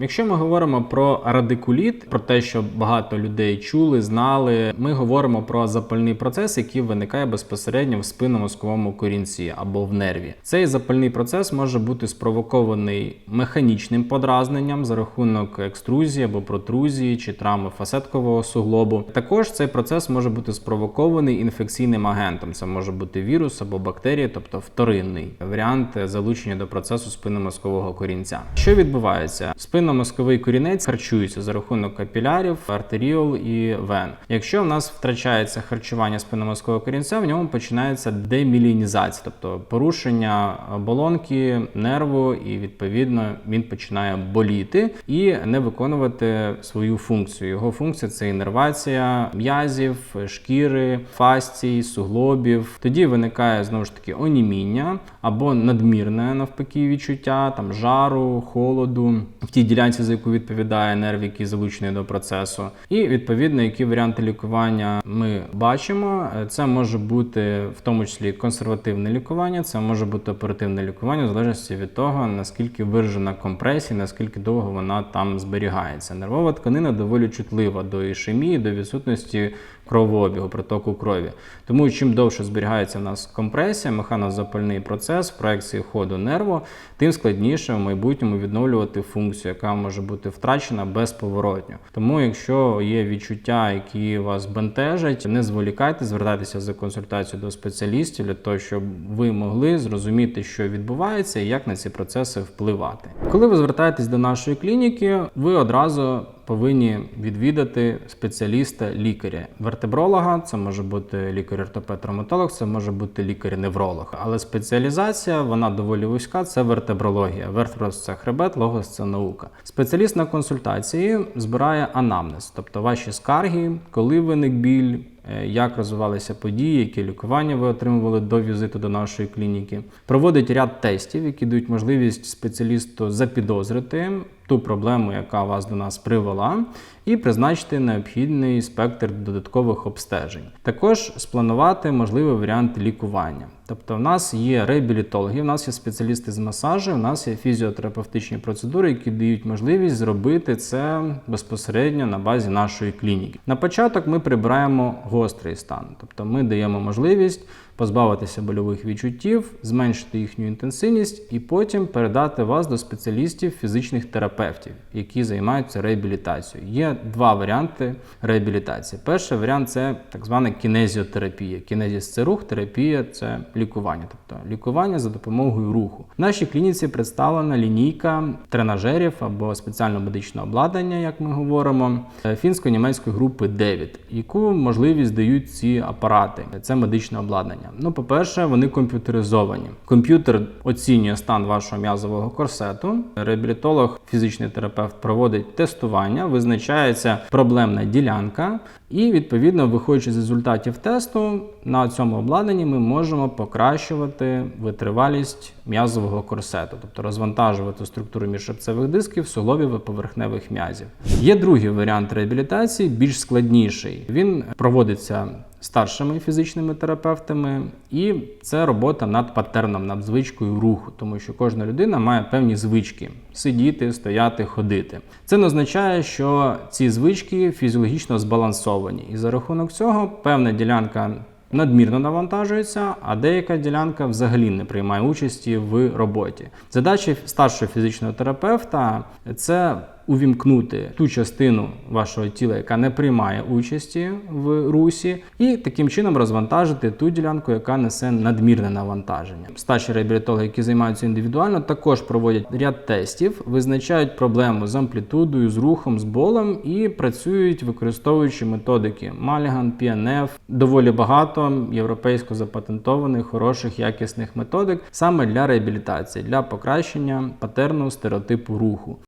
Якщо ми говоримо про радикуліт, про те, що багато людей чули, знали, ми говоримо про запальний процес, який виникає безпосередньо в спинномозковому корінці або в нерві. Цей запальний процес може бути спровокований механічним подразненням за рахунок екструзії або протрузії чи травми фасеткового суглобу. Також цей процес може бути спровокований інфекційним агентом. Це може бути вірус або бактерія, тобто вторинний варіант залучення до процесу спинномозкового корінця. Що відбувається? Спинномозковий корінець харчується за рахунок капілярів, артеріол і вен. Якщо в нас втрачається харчування спинномозкового корінця, в ньому починається демілінізація, тобто порушення оболонки нерву, і відповідно він починає боліти і не виконувати свою функцію. Його функція це інервація м'язів, шкіри, фасцій, суглобів. Тоді виникає знову ж таки оніміння або надмірне навпаки відчуття там жару, холоду в тій ділянці, за яку відповідає нерв, який залучений до процесу. І відповідно, які варіанти лікування ми бачимо. Це може бути в тому числі консервативне лікування, це може бути оперативне лікування, в залежності від того, наскільки виражена компресія, наскільки довго вона там зберігається. Нервова тканина доволі чутлива до ішемії, до відсутності кровообігу, протоку крові. Тому чим довше зберігається в нас компресія, механозапальний процес проекції ходу нерву, тим складніше в майбутньому відновлювати функцію, яка може бути втрачена безповоротньо. Тому, якщо є відчуття, які вас бентежать, не зволікайте, звертайтеся за консультацією до спеціалістів для того, щоб ви могли зрозуміти, що відбувається і як на ці процеси впливати. Коли ви звертаєтесь до нашої клініки, ви одразу повинні відвідати спеціаліста-лікаря, вертебролога, це може бути лікар-ортопед-травматолог, це може бути лікар-невролог. Але спеціалізація вона доволі вузька. Це вертебрологія. Вертеброс – це хребет, логос це наука. Спеціаліст на консультації збирає анамнез, тобто ваші скарги, коли виник біль. Е, Як розвивалися події, які лікування ви отримували до візиту до нашої клініки, проводить ряд тестів, які дають можливість спеціалісту запідозрити ту проблему, яка вас до нас привела, і призначити необхідний спектр додаткових обстежень. Також спланувати можливий варіант лікування. Тобто, в нас є реабілітологи, в нас є спеціалісти з масажу, в нас є фізіотерапевтичні процедури, які дають можливість зробити це безпосередньо на базі нашої клініки. На початок ми прибираємо гострий стан, тобто ми даємо можливість позбавитися больових відчуттів, зменшити їхню інтенсивність і потім передати вас до спеціалістів фізичних терапевтів, які займаються реабілітацією. Є два варіанти реабілітації. Перший варіант це так звана кінезіотерапія. Кінезіс це рух, терапія це лікування, тобто лікування за допомогою руху. В нашій клініці представлена лінійка тренажерів або спеціального медичного обладнання, як ми говоримо, е, фінсько-німецької групи 9, яку можливість дають ці апарати. Це медичне обладнання. Ну, по-перше, вони комп'ютеризовані. Комп'ютер оцінює стан вашого м'язового корсету. Реабілітолог, фізичний терапевт проводить тестування, визначається проблемна ділянка, і відповідно, виходячи з результатів тесту, на цьому обладнанні ми можемо покращувати витривалість м'язового корсету, тобто розвантажувати структуру міжшипцевих дисків, суглобів і поверхневих м'язів. Є другий варіант реабілітації, більш складніший. Він проводиться старшими фізичними терапевтами, і це робота над паттерном, над звичкою руху, тому що кожна людина має певні звички сидіти, стояти, ходити. Це не означає, що ці звички фізіологічно збалансовані, і за рахунок цього певна ділянка. Надмірно навантажується, а деяка ділянка взагалі не приймає участі в роботі. Задача старшого фізичного терапевта це увімкнути ту частину вашого тіла, яка не приймає участі в русі, і таким чином розвантажити ту ділянку, яка несе надмірне навантаження. Старші реабілітологи, які займаються індивідуально, також проводять ряд тестів, визначають проблему з амплітудою, з рухом, з болем і працюють, використовуючи методики Маліган, PNF, доволі багато європейсько запатентованих, хороших, якісних методик саме для реабілітації, для покращення патерну стереотипу руху.